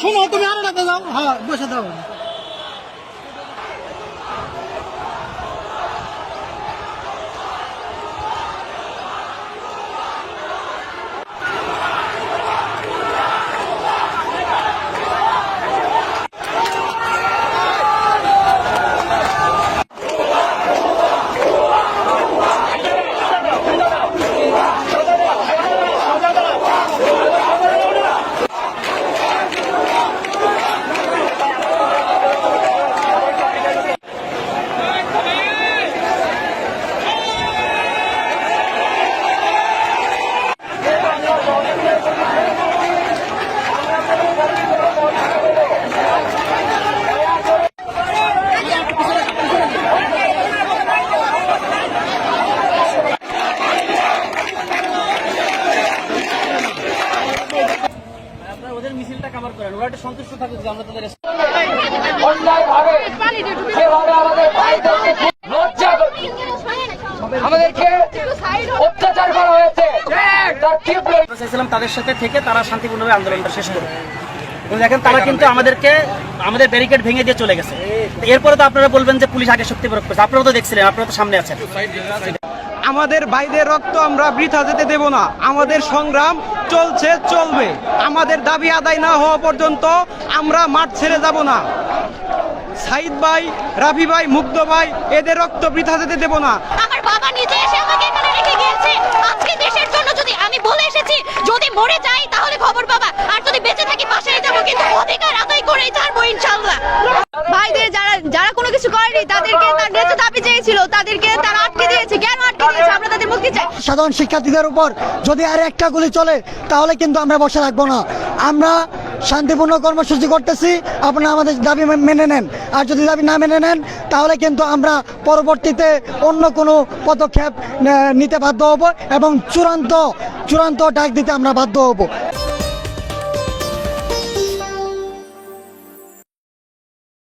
শোনো তুমি আরও রাতে যাও। হ্যাঁ বসে দাও ওদের মিছিলটা কাভার করেন। ওরা একটা সন্তুষ্ট থাকুক যে আমরা তাদের অন্যায়ভাবে যেভাবে আমাদের ভাইদেরকে লজ্জা আমাদেরকে অত্যাচার করা হয়েছে তার তীব্র চাইছিলাম তাদের সাথে থেকে তারা শান্তিপূর্ণভাবে আন্দোলনটা শেষ করবে দেখেন তারা কিন্তু আমাদেরকে আমাদের ব্যারিকেড ভেঙে দিয়ে চলে গেছে। এরপরে তো আপনারা বলবেন যে পুলিশ আগে শক্তি প্রয়োগ করেছে। আপনারা তো দেখছিলেন আপনারা তো সামনে আছেন। আমাদের ভাইদের রক্ত আমরা বৃথা যেতে দেব না। আমাদের সংগ্রাম চলছে চলবে। আমাদের দাবি আদায় না হওয়া পর্যন্ত আমরা মাঠ ছেড়ে যাব না। সাইদ ভাই রাফি ভাই মুগ্ধ ভাই এদের রক্ত বৃথা যেতে দেব না। আমার বাবা নিজে এসে আমাকে এখানে রেখে গিয়েছে। আজকে দেশের জন্য যদি আমি বলে এসেছি যদি মরে যাই তাহলে খবর বাবা আর যদি বেঁচে থাকি পাশে যাব কিন্তু আদায় করেই ছাড়বো ইনশাল্লাহ ভাইদের যারা যারা কোনো কিছু করেনি, তাদেরকে তার দাবি চেয়েছিল, তাদেরকে তারা আটকে দিয়েছে। কেন আটকে দিয়েছে? আমরা তাদের মুক্তি চাই। সাধারণ শিক্ষার্থীদের উপর যদি আর একটা গুলি চলে, তাহলে কিন্তু আমরা বসে থাকব না। আমরা শান্তিপূর্ণ কর্মসূচি করতেছি, আপনারা আমাদের দাবি মেনে নেন। আর যদি দাবি না মেনে নেন, তাহলে কিন্তু আমরা পরবর্তীতে অন্য কোনো পদক্ষেপ নিতে বাধ্য হব এবং চূড়ান্ত চূড়ান্ত ডাক দিতে আমরা বাধ্য হব।